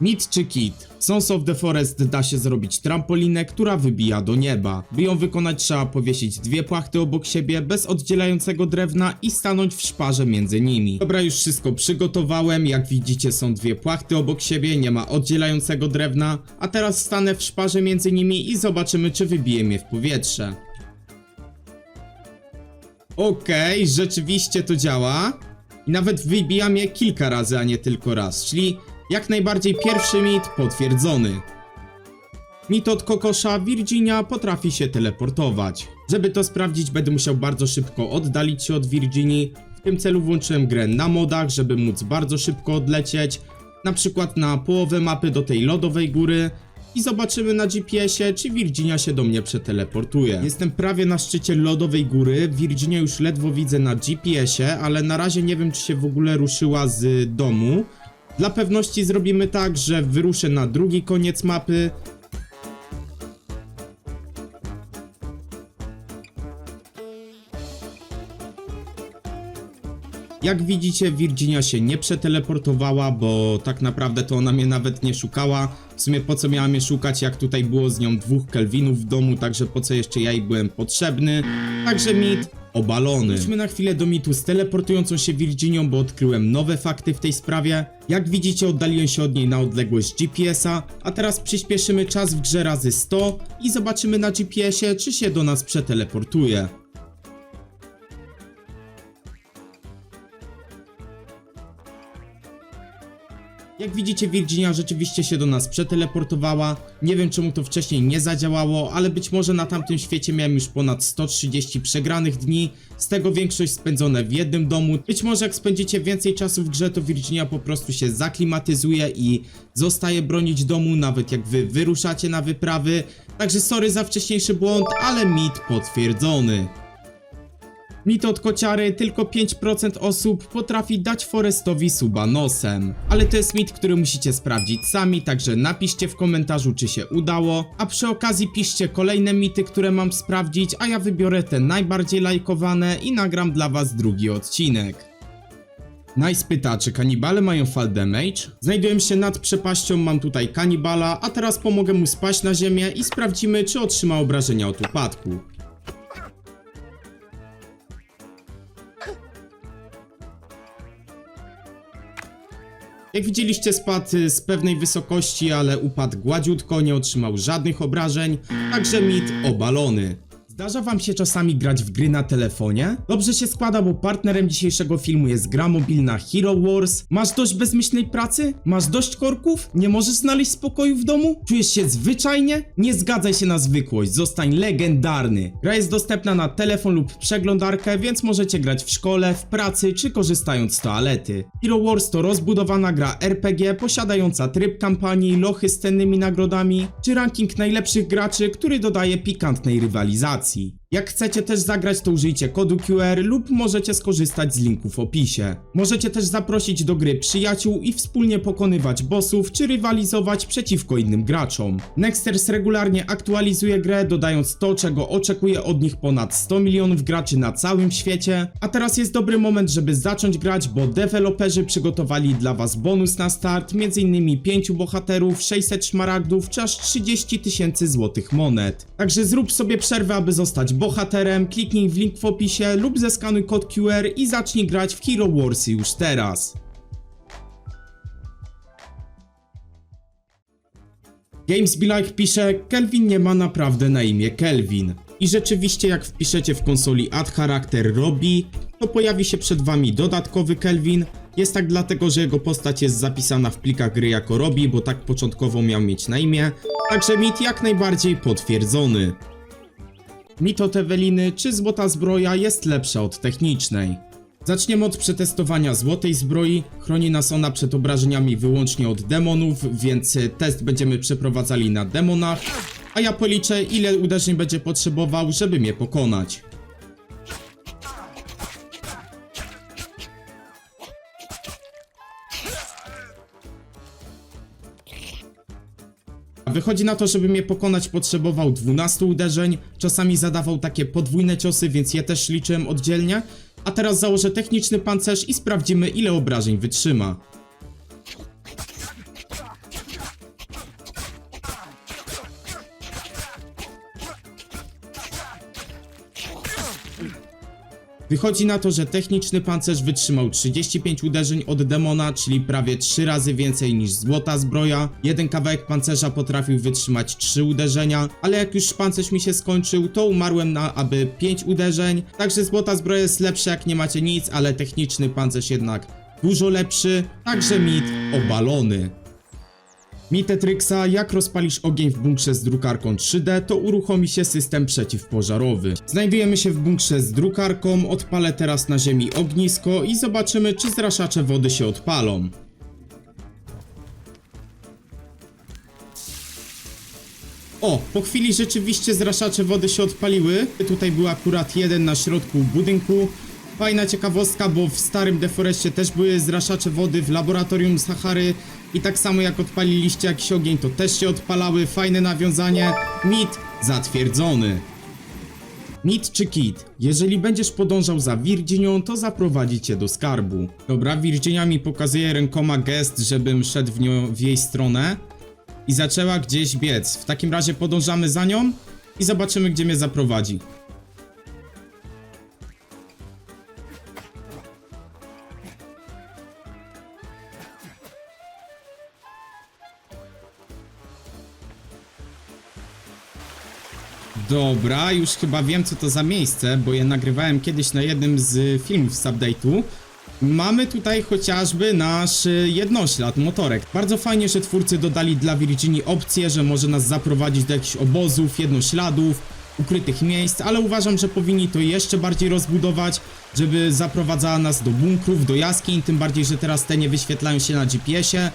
Mit czy kit? Sons of the Forest da się zrobić trampolinę, która wybija do nieba. By ją wykonać trzeba powiesić dwie płachty obok siebie bez oddzielającego drewna i stanąć w szparze między nimi. Dobra, już wszystko przygotowałem. Jak widzicie są dwie płachty obok siebie, nie ma oddzielającego drewna. A teraz stanę w szparze między nimi i zobaczymy czy wybije mnie w powietrze. Okej, rzeczywiście to działa. I nawet wybija mnie kilka razy, a nie tylko raz. Czyli jak najbardziej pierwszy mit potwierdzony. Mit od kokosza Virginia potrafi się teleportować. Żeby to sprawdzić, będę musiał bardzo szybko oddalić się od Virginii. W tym celu włączyłem grę na modach, żeby móc bardzo szybko odlecieć. Na przykład na połowę mapy do tej lodowej góry. I zobaczymy na GPS-ie, czy Virginia się do mnie przeteleportuje. Jestem prawie na szczycie lodowej góry. Virginia już ledwo widzę na GPS-ie, ale na razie nie wiem, czy się w ogóle ruszyła z domu. Dla pewności zrobimy tak, że wyruszę na drugi koniec mapy. Jak widzicie, Virginia się nie przeteleportowała, bo tak naprawdę to ona mnie nawet nie szukała. W sumie po co miała mnie szukać, jak tutaj było z nią dwóch Kelvinów w domu, także po co jeszcze ja jej byłem potrzebny. Także mit obalony. Wróćmy na chwilę do mitu z teleportującą się Virginią, bo odkryłem nowe fakty w tej sprawie. Jak widzicie, oddaliłem się od niej na odległość GPS-a, a teraz przyspieszymy czas w grze razy 100 i zobaczymy na GPS-ie, czy się do nas przeteleportuje. Jak widzicie, Virginia rzeczywiście się do nas przeteleportowała. Nie wiem czemu to wcześniej nie zadziałało, ale być może na tamtym świecie miałem już ponad 130 przegranych dni, z tego większość spędzone w jednym domu. Być może jak spędzicie więcej czasu w grze, to Virginia po prostu się zaklimatyzuje i zostaje bronić domu, nawet jak wy wyruszacie na wyprawy. Także sorry za wcześniejszy błąd, ale mit potwierdzony. Mit od kociary, tylko 5% osób potrafi dać Forestowi suba nosem. Ale to jest mit, który musicie sprawdzić sami, także napiszcie w komentarzu, czy się udało. A przy okazji piszcie kolejne mity, które mam sprawdzić, a ja wybiorę te najbardziej lajkowane i nagram dla was drugi odcinek. Nice pyta, czy kanibale mają fall damage? Znajduję się nad przepaścią, mam tutaj kanibala, a teraz pomogę mu spaść na ziemię i sprawdzimy, czy otrzyma obrażenia od upadku. Jak widzieliście spadł y, z pewnej wysokości, ale upadł gładziutko, nie otrzymał żadnych obrażeń, także mit obalony. Zdarza wam się czasami grać w gry na telefonie? Dobrze się składa, bo partnerem dzisiejszego filmu jest gra mobilna Hero Wars. Masz dość bezmyślnej pracy? Masz dość korków? Nie możesz znaleźć spokoju w domu? Czujesz się zwyczajnie? Nie zgadzaj się na zwykłość, zostań legendarny. Gra jest dostępna na telefon lub przeglądarkę, więc możecie grać w szkole, w pracy czy korzystając z toalety. Hero Wars to rozbudowana gra RPG posiadająca tryb kampanii, lochy z cennymi nagrodami czy ranking najlepszych graczy, który dodaje pikantnej rywalizacji. edukacji Jak chcecie też zagrać, to użyjcie kodu QR lub możecie skorzystać z linku w opisie. Możecie też zaprosić do gry przyjaciół i wspólnie pokonywać bossów czy rywalizować przeciwko innym graczom. Nexters regularnie aktualizuje grę, dodając to, czego oczekuje od nich ponad 100 milionów graczy na całym świecie. A teraz jest dobry moment, żeby zacząć grać, bo deweloperzy przygotowali dla was bonus na start, m.in. 5 bohaterów, 600 szmaragdów czy aż 30 tysięcy złotych monet. Także zrób sobie przerwę, aby zostać bohaterem, kliknij w link w opisie lub zeskanuj kod QR i zacznij grać w Hero Warsy już teraz. Games Be Like pisze, Kelvin nie ma naprawdę na imię Kelvin. I rzeczywiście jak wpiszecie w konsoli add charakter Robi, to pojawi się przed wami dodatkowy Kelvin. Jest tak dlatego, że jego postać jest zapisana w plikach gry jako Robi, bo tak początkowo miał mieć na imię. Także mit jak najbardziej potwierdzony. Mit od Eweliny, czy złota zbroja jest lepsza od technicznej. Zaczniemy od przetestowania złotej zbroi. Chroni nas ona przed obrażeniami wyłącznie od demonów, więc test będziemy przeprowadzali na demonach. A ja policzę ile uderzeń będzie potrzebował, żeby mnie pokonać. Wychodzi na to, żeby mnie pokonać potrzebował 12 uderzeń, czasami zadawał takie podwójne ciosy, więc je też liczyłem oddzielnie. A teraz założę techniczny pancerz i sprawdzimy ile obrażeń wytrzyma. Wychodzi na to, że techniczny pancerz wytrzymał 35 uderzeń od demona, czyli prawie 3 razy więcej niż złota zbroja. Jeden kawałek pancerza potrafił wytrzymać 3 uderzenia, ale jak już pancerz mi się skończył, to umarłem na aby 5 uderzeń. Także złota zbroja jest lepsza jak nie macie nic, ale techniczny pancerz jednak dużo lepszy. Także mit obalony. Mitetryksa, jak rozpalisz ogień w bunkrze z drukarką 3D, to uruchomi się system przeciwpożarowy. Znajdujemy się w bunkrze z drukarką, odpalę teraz na ziemi ognisko i zobaczymy, czy zraszacze wody się odpalą. O, po chwili rzeczywiście zraszacze wody się odpaliły. Tutaj był akurat jeden na środku budynku. Fajna ciekawostka, bo w starym deforestie też były zraszacze wody w laboratorium Sahary i tak samo jak odpaliliście jakiś ogień, to też się odpalały. Fajne nawiązanie. Mit zatwierdzony. Mit czy kit? Jeżeli będziesz podążał za Virginią, to zaprowadzi cię do skarbu. Dobra, Virginia mi pokazuje rękoma gest, żebym szedł w, nią, w jej stronę i zaczęła gdzieś biec. W takim razie podążamy za nią i zobaczymy, gdzie mnie zaprowadzi. Dobra, już chyba wiem co to za miejsce, bo je nagrywałem kiedyś na jednym z filmów z update'u. Mamy tutaj chociażby nasz y, jednoślad, motorek. Bardzo fajnie, że twórcy dodali dla Virginii opcję, że może nas zaprowadzić do jakichś obozów, jednośladów, ukrytych miejsc, ale uważam, że powinni to jeszcze bardziej rozbudować, żeby zaprowadzała nas do bunkrów, do jaskiń, tym bardziej, że teraz te nie wyświetlają się na GPS-ie.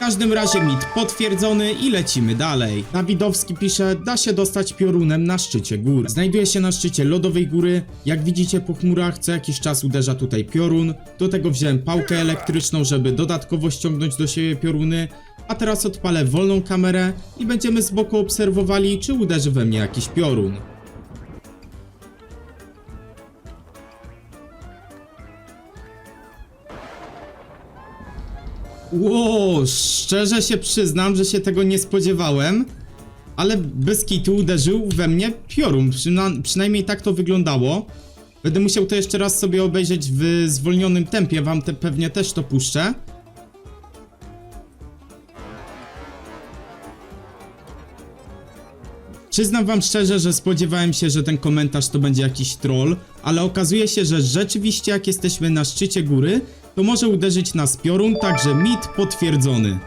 W każdym razie mit potwierdzony i lecimy dalej. Dawidowski pisze, da się dostać piorunem na szczycie góry. Znajduje się na szczycie lodowej góry. Jak widzicie po chmurach co jakiś czas uderza tutaj piorun. Do tego wziąłem pałkę elektryczną, żeby dodatkowo ściągnąć do siebie pioruny. A teraz odpalę wolną kamerę i będziemy z boku obserwowali, czy uderzy we mnie jakiś piorun. Ło, szczerze się przyznam, że się tego nie spodziewałem, ale bez kitu uderzył we mnie piorun, Przyna przynajmniej tak to wyglądało. Będę musiał to jeszcze raz sobie obejrzeć w zwolnionym tempie, wam te pewnie też to puszczę. Przyznam wam szczerze, że spodziewałem się, że ten komentarz to będzie jakiś troll, ale okazuje się, że rzeczywiście jak jesteśmy na szczycie góry, to może uderzyć nas piorun, także mit potwierdzony.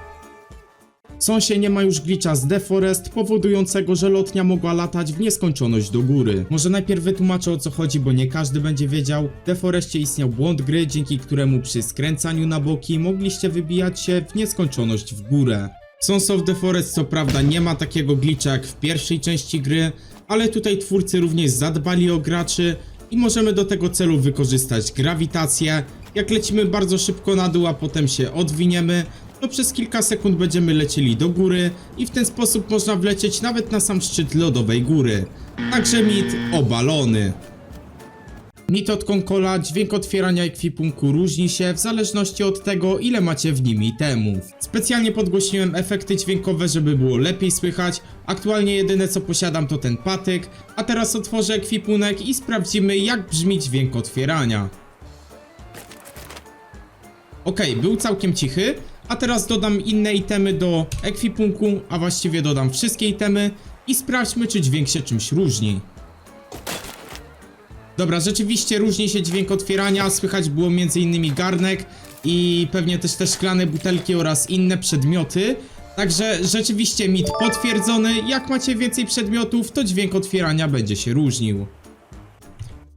Sonsie nie ma już glitcha z Deforest, powodującego, że lotnia mogła latać w nieskończoność do góry. Może najpierw wytłumaczę o co chodzi, bo nie każdy będzie wiedział. W Deforestie istniał błąd gry, dzięki któremu przy skręcaniu na boki mogliście wybijać się w nieskończoność w górę. Sons of the Forest co prawda nie ma takiego glitcha jak w pierwszej części gry, ale tutaj twórcy również zadbali o graczy i możemy do tego celu wykorzystać grawitację. Jak lecimy bardzo szybko na dół, a potem się odwiniemy, to przez kilka sekund będziemy lecieli do góry i w ten sposób można wlecieć nawet na sam szczyt lodowej góry. Także mit obalony. Mit od Konkola, dźwięk otwierania ekwipunku różni się w zależności od tego, ile macie w nim itemów. Specjalnie podgłośniłem efekty dźwiękowe, żeby było lepiej słychać. Aktualnie jedyne co posiadam to ten patyk, a teraz otworzę ekwipunek i sprawdzimy jak brzmi dźwięk otwierania. Okej, był całkiem cichy, a teraz dodam inne itemy do ekwipunku, a właściwie dodam wszystkie itemy i sprawdźmy czy dźwięk się czymś różni. Dobra, rzeczywiście różni się dźwięk otwierania, słychać było m.in. garnek i pewnie też te szklane butelki oraz inne przedmioty. Także rzeczywiście mit potwierdzony, jak macie więcej przedmiotów, to dźwięk otwierania będzie się różnił.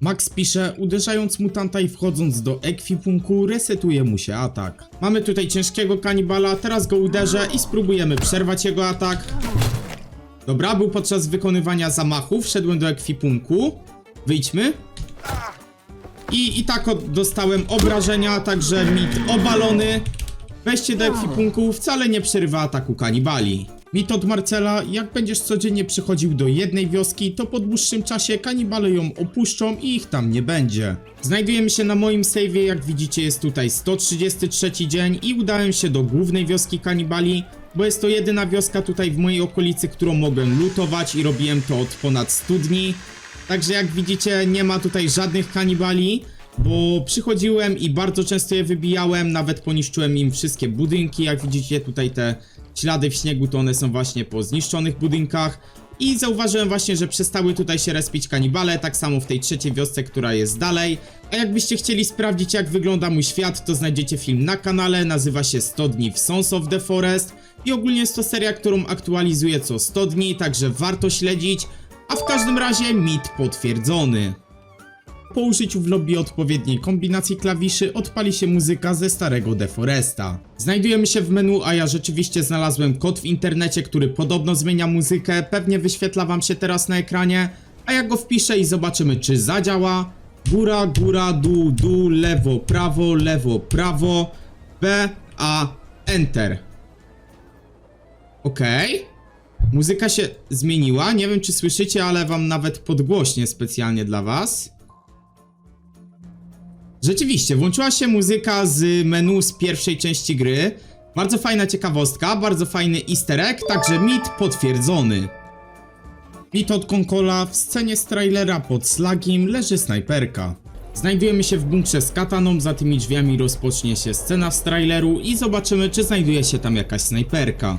Max pisze, uderzając mutanta i wchodząc do ekwipunku, resetuje mu się atak. Mamy tutaj ciężkiego kanibala, teraz go uderzę i spróbujemy przerwać jego atak. Dobra, był podczas wykonywania zamachu, wszedłem do ekwipunku. Wyjdźmy. I, i tak dostałem obrażenia, także mit obalony. Wejście do ekwipunku wcale nie przerywa ataku kanibali. Mit od Marcela, jak będziesz codziennie przychodził do jednej wioski, to po dłuższym czasie kanibale ją opuszczą i ich tam nie będzie. Znajdujemy się na moim save'ie, jak widzicie jest tutaj 133 dzień i udałem się do głównej wioski kanibali, bo jest to jedyna wioska tutaj w mojej okolicy, którą mogłem lutować i robiłem to od ponad 100 dni. Także jak widzicie, nie ma tutaj żadnych kanibali, bo przychodziłem i bardzo często je wybijałem, nawet poniszczyłem im wszystkie budynki. Jak widzicie tutaj te ślady w śniegu, to one są właśnie po zniszczonych budynkach. I zauważyłem właśnie, że przestały tutaj się respić kanibale, tak samo w tej trzeciej wiosce, która jest dalej. A jakbyście chcieli sprawdzić jak wygląda mój świat, to znajdziecie film na kanale, nazywa się 100 dni w Sons of the Forest. I ogólnie jest to seria, którą aktualizuję co 100 dni, także warto śledzić. A w każdym razie mit potwierdzony. Po użyciu w lobby odpowiedniej kombinacji klawiszy odpali się muzyka ze starego Deforesta. Znajdujemy się w menu, a ja rzeczywiście znalazłem kod w internecie, który podobno zmienia muzykę, pewnie wyświetla wam się teraz na ekranie, a ja go wpiszę i zobaczymy czy zadziała. Góra, góra, dół, dół, lewo, prawo, lewo, prawo, B, A, Enter. Okej. Muzyka się zmieniła, nie wiem czy słyszycie, ale wam nawet podgłośnie specjalnie dla was. Rzeczywiście, włączyła się muzyka z menu z pierwszej części gry. Bardzo fajna ciekawostka, bardzo fajny easter egg, także mit potwierdzony. Mit od Konkola, w scenie z trailera pod slagiem leży snajperka. Znajdujemy się w bunkrze z kataną, za tymi drzwiami rozpocznie się scena z traileru i zobaczymy czy znajduje się tam jakaś snajperka.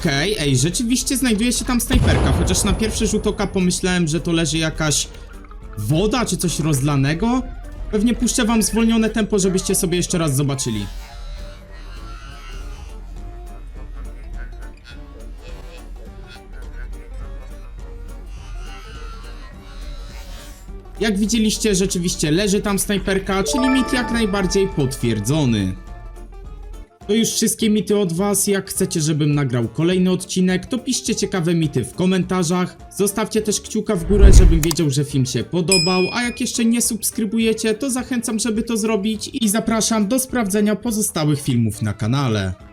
Okej, ej, rzeczywiście znajduje się tam snajperka, chociaż na pierwszy rzut oka pomyślałem, że to leży jakaś woda czy coś rozlanego. Pewnie puszczę wam zwolnione tempo, żebyście sobie jeszcze raz zobaczyli. Jak widzieliście, rzeczywiście leży tam snajperka, czyli mit jak najbardziej potwierdzony. To już wszystkie mity od was. Jak chcecie, żebym nagrał kolejny odcinek, to piszcie ciekawe mity w komentarzach. Zostawcie też kciuka w górę, żebym wiedział, że film się podobał. A jak jeszcze nie subskrybujecie, to zachęcam, żeby to zrobić i zapraszam do sprawdzenia pozostałych filmów na kanale.